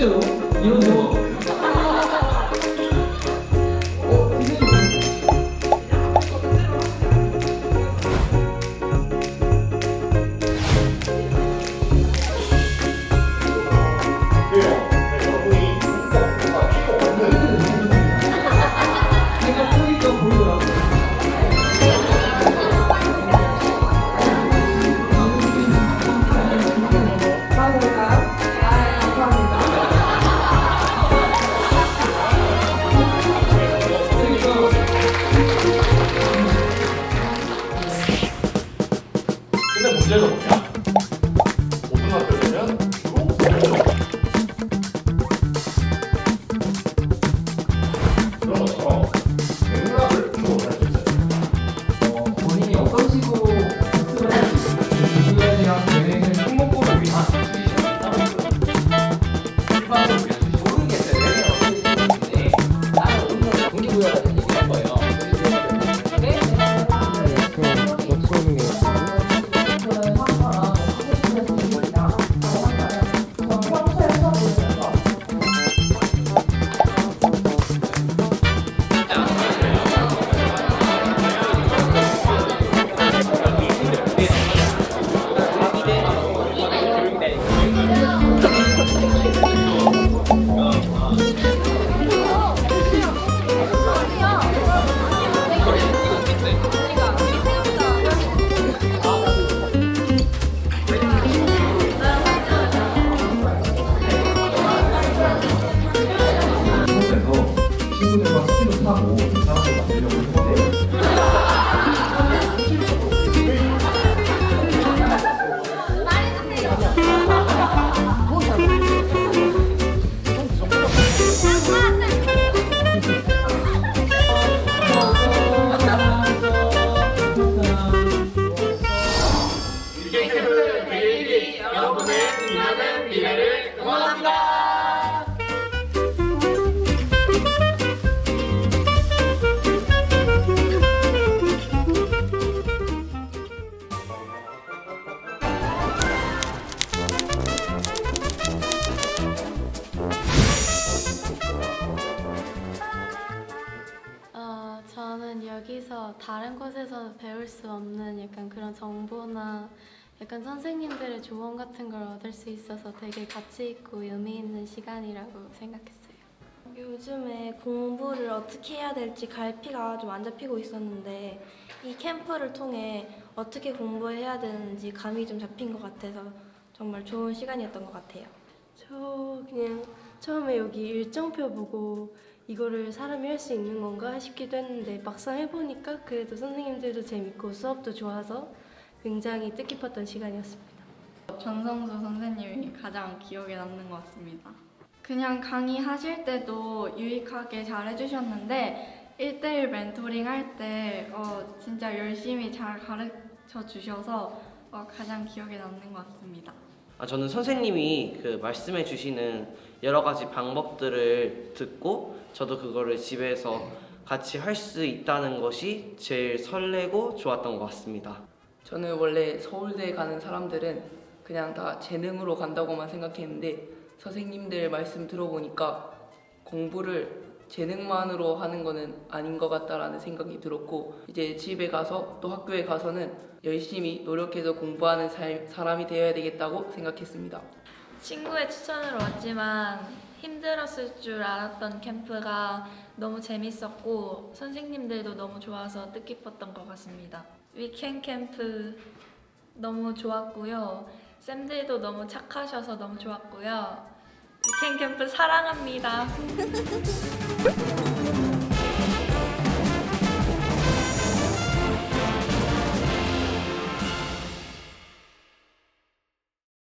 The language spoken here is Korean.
这个龙，之龙呀。 응원합니다. 어, 저는 여기서 다른 곳에서 배울 수 없는 약간 그런 정보나 약간 선생님들의 조언 같은 걸 얻을 수 있어서 되게 가치 있고 의미 있는 시간이라고 생각했어요. 요즘에 공부를 어떻게 해야 될지 갈피가 좀 안 잡히고 있었는데 이 캠프를 통해 어떻게 공부해야 되는지 감이 좀 잡힌 것 같아서 정말 좋은 시간이었던 것 같아요. 저 그냥 처음에 여기 일정표 보고 이거를 사람이 할 수 있는 건가 싶기도 했는데 막상 해보니까 그래도 선생님들도 재밌고 수업도 좋아서 굉장히 뜻깊었던 시간이었습니다. 전성수 선생님이 가장 기억에 남는 것 같습니다. 그냥 강의하실 때도 유익하게 잘 해주셨는데 1대1 멘토링 할때 어, 진짜 열심히 잘 가르쳐 주셔서 어, 가장 기억에 남는 것 같습니다. 아, 저는 선생님이 그 말씀해 주시는 여러 가지 방법들을 듣고 저도 그거를 집에서 같이 할 수 있다는 것이 제일 설레고 좋았던 것 같습니다. 저는 원래 서울대 가는 사람들은 그냥 다 재능으로 간다고만 생각했는데 선생님들 말씀 들어보니까 공부를 재능만으로 하는 거는 아닌 것 같다라는 생각이 들었고 이제 집에 가서 또 학교에 가서는 열심히 노력해서 공부하는 살- 사람이 되어야 되겠다고 생각했습니다. 친구의 추천으로 왔지만 힘들었을 줄 알았던 캠프가 너무 재밌었고 선생님들도 너무 좋아서 뜻깊었던 것 같습니다. 위켄 캠프 너무 좋았고요. 쌤들도 너무 착하셔서 너무 좋았고요. 위켄 캠프 사랑합니다.